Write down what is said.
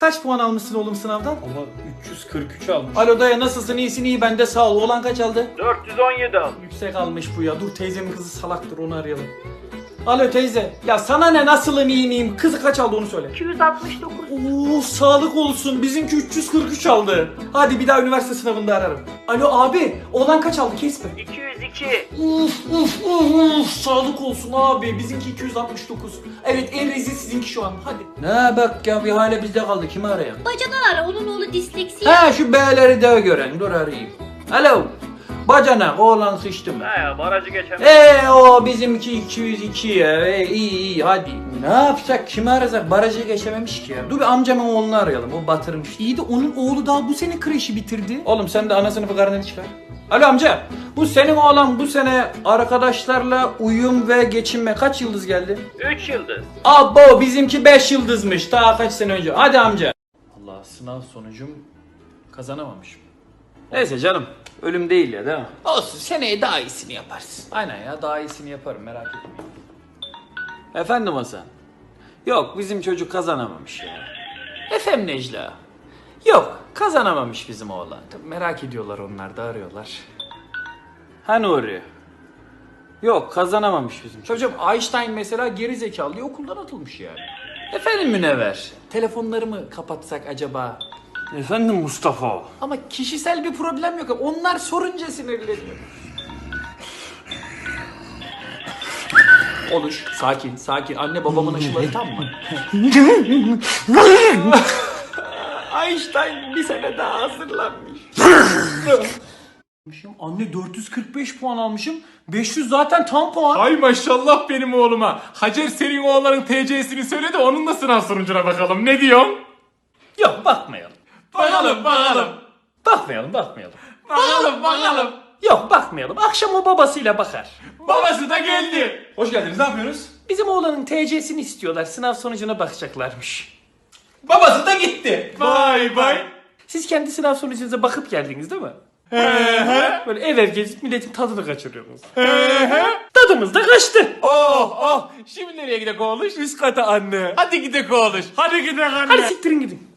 Kaç puan almışsın oğlum sınavdan? Ama 343 almış. Alo dayı nasılsın iyisin iyi ben de sağ ol. Oğlan kaç aldı? 417 almış. Yüksek almış bu ya. Dur teyzemin kızı salaktır onu arayalım. Alo teyze. Ya sana ne nasılım iyi miyim? Kızı kaç aldı onu söyle. 269. Oo sağlık olsun. Bizimki 343 aldı. Hadi bir daha üniversite sınavında ararım. Alo abi. Oğlan kaç aldı kesme. 202. Uf uf uf uf. Sağlık olsun abi. Bizimki 269. Evet en rezil sizinki şu an. Hadi. Ne bak ya bir hale bizde kaldı. Kimi arayalım? Bacadan ara onun oğlu disleksi. Ha şu B'leri de gören. Dur arayayım. Alo. Bacanak oğlan sıçtı mı? He ya barajı geçemez. Eee o bizimki 202 ya. E, iyi iyi hadi. Ne yapsak kimi arasak barajı geçememiş ki ya. Dur bir amcamın oğlunu arayalım o batırmış. İyi de onun oğlu daha bu sene kreşi bitirdi. Oğlum sen de ana sınıfı karneni çıkar. Alo amca bu senin oğlan bu sene arkadaşlarla uyum ve geçinme kaç yıldız geldi? 3 yıldız. Abo bizimki 5 yıldızmış daha kaç sene önce. Hadi amca. Allah sınav sonucum kazanamamışım. Neyse canım. Ölüm değil ya değil mi? Olsun seneye daha iyisini yaparsın. Aynen ya daha iyisini yaparım merak etme. Efendim Hasan. Yok bizim çocuk kazanamamış ya. Efendim Necla. Yok kazanamamış bizim oğlan. Tabii merak ediyorlar onlar da arıyorlar. Ha Nuri. Yok kazanamamış bizim çocuğum. Einstein mesela geri zekalı diye okuldan atılmış yani. Efendim Münevver. Telefonlarımı kapatsak acaba? Efendim Mustafa. Ama kişisel bir problem yok. Onlar sorunca sinirleniyor. Oluş. Sakin, sakin. Anne babamın aşıları tam mı? Einstein bir sene daha hazırlanmış. Anne 445 puan almışım. 500 zaten tam puan. Ay maşallah benim oğluma. Hacer senin oğlanın TC'sini söyle de onun da sınav sonucuna bakalım. Ne diyorsun? Yok bakmayalım. Bakalım bakalım. Bakmayalım, bakmayalım. Bakalım bakalım. Yok bakmayalım. Akşam o babasıyla bakar. Babası da geldi. Hoş geldiniz ne yapıyorsunuz? Bizim oğlanın TC'sini istiyorlar. Sınav sonucuna bakacaklarmış. Babası da gitti. Vay vay. Siz kendi sınav sonucunuza bakıp geldiniz değil mi? Böyle ev ev gezip milletin tadını kaçırıyorsunuz. Tadımız da kaçtı. Oh oh. Şimdi nereye gidek oğluş? Üst kata anne. Hadi gidek oğluş. Hadi gidek anne. Hadi siktirin gidin.